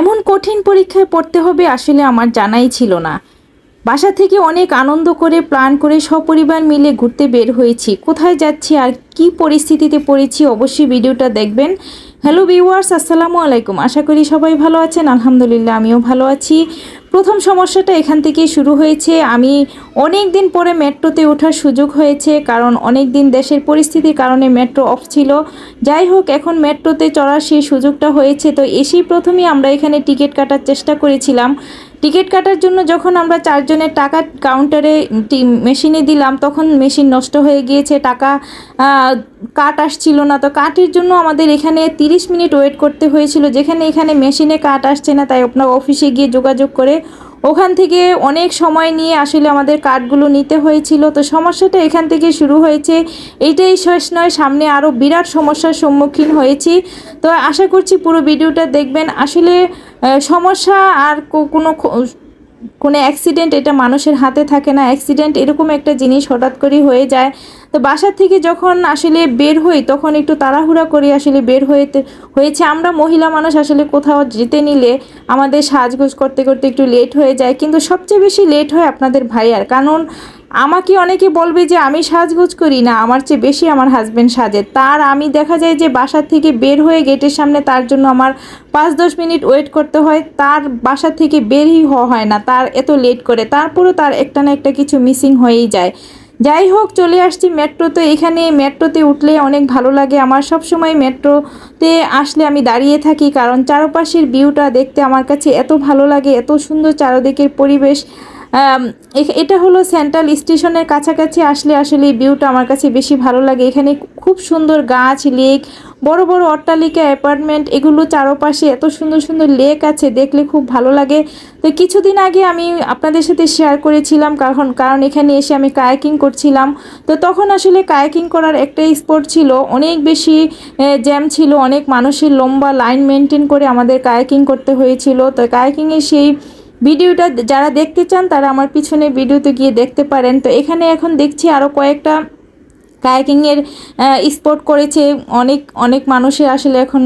এমন কঠিন পরীক্ষায় পড়তে হবে আসলে আমার জানাই ছিল না। বাসা থেকে অনেক আনন্দ করে প্ল্যান করে সপরিবার মিলে ঘুরতে বের হয়েছি। কোথায় যাচ্ছি আর কি পরিস্থিতিতে পড়েছি অবশ্যই ভিডিওটা দেখবেন। হ্যালো ভিউয়ার্স, আসসালামু আলাইকুম। আশা করি সবাই ভালো আছেন। আলহামদুলিল্লাহ, আমিও ভালো আছি। প্রথম সমস্যাটা এখান থেকেই শুরু হয়েছে। আমি অনেক দিন পরে মেট্রোতে ওঠার সুযোগ হয়েছে, কারণ অনেক দিন দেশের পরিস্থিতির কারণে মেট্রো অফ ছিল। যাই হোক, এখন মেট্রোতে চড়ার সেই সুযোগটা হয়েছে। তো এসেই প্রথমে আমরা এখানে টিকিট কাটার চেষ্টা করেছিলাম। টিকিট কাটার জন্য যখন আমরা চারজনের টাকা কাউন্টারে মেশিনে দিলাম, তখন মেশিন নষ্ট হয়ে গিয়েছে, টাকা কাট আসছিল না। তো কাটের জন্য আমাদের এখানে তিরিশ মিনিট ওয়েট করতে হয়েছিল, যেখানে এখানে মেশিনে কাট আসছে না, তাই আপনার অফিসে গিয়ে যোগাযোগ করে ওখান থেকে অনেক সময় নিয়ে আসলে আমাদের কার্ডগুলো নিতে হয়েছিল। তো সমস্যাটা এখান থেকে শুরু হয়েছে। এইটাই শেষ নয়, সামনে আরও বিরাট সমস্যার সম্মুখীন হয়েছি। তো আশা করছি পুরো ভিডিওটা দেখবেন। আসলে সমস্যা আর কোনো কোনো অ্যাক্সিডেন্ট এটা মানুষের হাতে থাকে না। অ্যাক্সিডেন্ট এরকম একটা জিনিস হঠাৎ করেই হয়ে যায়। তো বাসার থেকে যখন আসলে বের হই, তখন একটু তাড়াহুড়া করে আসলে বের হয়ে হয়েছে। আমরা মহিলা মানুষ আসলে কোথাও যেতে নিলে আমাদের সাজগোজ করতে করতে একটু লেট হয়ে যায়। কিন্তু সবচেয়ে বেশি লেট হয় আপনাদের ভাইয়ার। কারণ আমাকে অনেকে বলবে যে আমি সাজগোজ করি না, আমার চেয়ে বেশি আমার হাজব্যান্ড সাজে। তার আমি দেখা যায় যে বাসা থেকে বের হয়ে গেটের সামনে তার জন্য আমার পাঁচ দশ মিনিট ওয়েট করতে হয়, তার বাসা থেকে বেরই হওয়া হয় না, তার এত লেট করে, তারপরও তার একটা না একটা কিছু মিসিং হয়েই যায়। যাই হোক, চলে আসছি মেট্রোতে, এখানে মেট্রোতে উঠলে অনেক ভালো লাগে। আমার সব সময় মেট্রোতে আসলে আমি দাঁড়িয়ে থাকি, কারণ চারপাশের ভিউটা দেখতে আমার কাছে এত ভালো লাগে, এত সুন্দর চারদিকের পরিবেশ। এটা হলো সেন্ট্রাল স্টেশনের কাছাকাছি আসলে আসলে এই ভিউটা আমার কাছে বেশি ভালো লাগে। এখানে খুব সুন্দর গাছ লেক বড় বড় অট্টালিকা অ্যাপার্টমেন্ট এগুলো চারপাশে এত সুন্দর সুন্দর লেক আছে, দেখলে খুব ভালো লাগে। তো কিছুদিন আগে আমি আপনাদের সাথে শেয়ার করেছিলাম, কারণ কারণ এখানে এসে আমি কায়াকিং করছিলাম। তো তখন আসলে কায়াকিং করার একটাই স্পট ছিল, অনেক বেশি জ্যাম ছিল, অনেক মানুষের লম্বা লাইন মেনটেন করে আমাদের কায়াকিং করতে হয়েছিল। তো কায়াকিংয়ে সেই ভিডিওটা যারা দেখতে চান তারা আমার পিছনে ভিডিওতে গিয়ে দেখতে পারেন। তো এখানে এখন দেখছি আরও কয়েকটা কায়াকিংয়ের স্পট করেছে। অনেক অনেক মানুষের আসলে এখন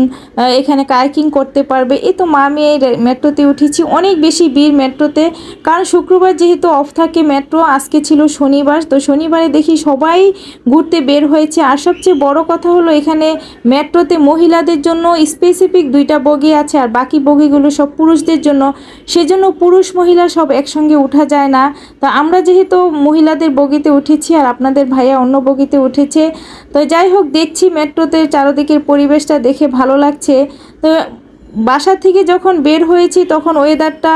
এখানে কায়াকিং করতে পারবে। এই তো মা মেয়ে মেট্রোতে উঠেছি। অনেক বেশি ভিড় মেট্রোতে। কারণ শুক্রবার যেহেতু অফ থাকে, মেট্রো আজকে ছিল শনিবার। তো শনিবারে দেখি সবাই ঘুরতে বের হয়েছে। আর সবচেয়ে বড় কথা হলো, এখানে মেট্রোতে মহিলাদের জন্য স্পেসিফিক দুইটা বগি আছে। আর বাকি বগিগুলো সব পুরুষদের জন্য। সেজন্য পুরুষ, মহিলা সব একসঙ্গে উঠা যায় না। তো আমরা যেহেতু মহিলাদের বগিতে উঠেছি, আর আপনাদের ভাইয়া অন্য বগিতে উঠেছে। তো যাই হোক, দেখছি মেট্রোতে চারদিকের পরিবেশটা দেখে ভালো লাগছে। তো বাসা থেকে যখন বের হয়েছি, তখন ওয়েদারটা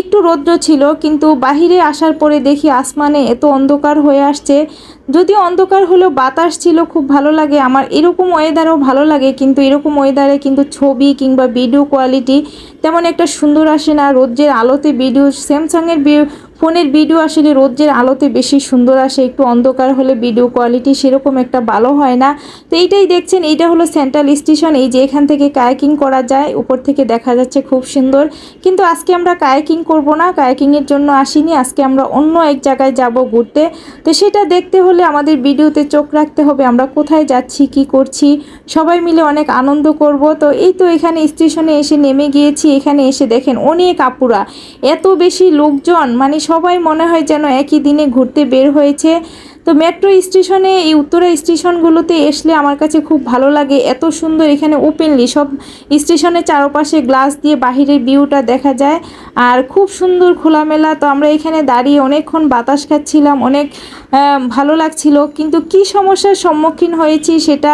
একটু রৌদ্র ছিল, কিন্তু বাহিরে আসার পরে দেখি আসমানে এত অন্ধকার হয়ে আসছে। যদি অন্ধকার হলেও বাতাস ছিল, খুব ভালো লাগে। আমার এরকম ওয়েদারও ভালো লাগে, কিন্তু এরকম ওয়েদারে কিন্তু ছবি কিংবা ভিডিও কোয়ালিটি তেমন একটা সুন্দর আসে না। রোদ্রের আলোতে ভিডিও স্যামসাংয়ের ফোনের ভিডিও আসলে রোদ্রের আলোতে বেশি সুন্দর আসে, একটু অন্ধকার হলে ভিডিও কোয়ালিটি সেরকম একটা ভালো হয় না। তো এইটাই দেখছেন, এইটা হলো সেন্ট্রাল স্টেশন এই যে এখান থেকে কায়াকিং করা যায়, উপর থেকে দেখা যাচ্ছে খুব সুন্দর। কিন্তু আজকে আমরা কায়াকিং করব না কায়াকিংয়ের জন্য আসিনি, আজকে আমরা অন্য এক জায়গায় যাব ঘুরতে। তো সেটা দেখতে হলে আমাদের ভিডিওতে চোখ রাখতে হবে, আমরা কোথায় যাচ্ছি, কি করছি, সবাই মিলে অনেক আনন্দ করব। তো এই তো এখানে স্টেশনে এসে নেমে গিয়েছি, এখানে এসে দেখেন অনেক আপুরা, এত বেশি লোকজন মানে সবাই মনে হয় যেন একই দিনে ঘুরতে বের হয়েছে। তো মেট্রো স্টেশনে এই উত্তরা স্টেশনগুলোতে আসলে আমার কাছে খুব ভালো লাগে। এত সুন্দর এখানে ওপেনলি সব স্টেশনের চারপাশে গ্লাস দিয়ে বাহিরের ভিউটা দেখা যায়। আর খুব সুন্দর খোলামেলা, তো আমরা এখানে দাঁড়িয়ে অনেকক্ষণ বাতাস খাচ্ছিলাম, অনেক ভালো লাগছিল। কিন্তু কি সমস্যার সম্মুখীন হয়েছি সেটা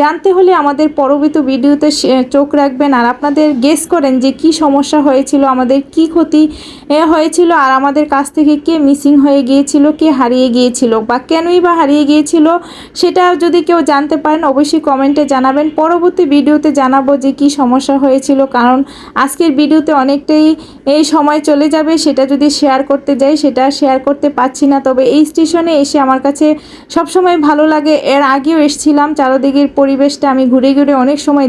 জানতে হলে আমাদের পরবর্তী ভিডিওতে চোখ রাখবেন আর আপনাদের গেস করেন যে কি সমস্যা হয়েছিল, আমাদের কি ক্ষতি হয়েছিল, আর আমাদের কাছ থেকে কে মিসিং হয়ে গিয়েছিল, কে হারিয়ে গিয়েছিল, বা কেনই বা হারিয়ে গিয়েছিল সেটা যদি কেউ জানতে পারেন, অবশ্যই কমেন্টে জানাবেন। পরবর্তী ভিডিওতে জানাব যে কি সমস্যা হয়েছিল, কারণ আজকের ভিডিওতে অনেকটাই এই সময় চলে যাবে, সেটা যদি শেয়ার করতে যাই, সেটা শেয়ার করতে পারছি না। তবে এই স্টেশনে এসে আমার কাছে সবসময় ভালো লাগে। এর আগেও এসেছিলাম, চারদিকের পরিবেশটা আমি ঘুরে ঘুরে অনেক সময়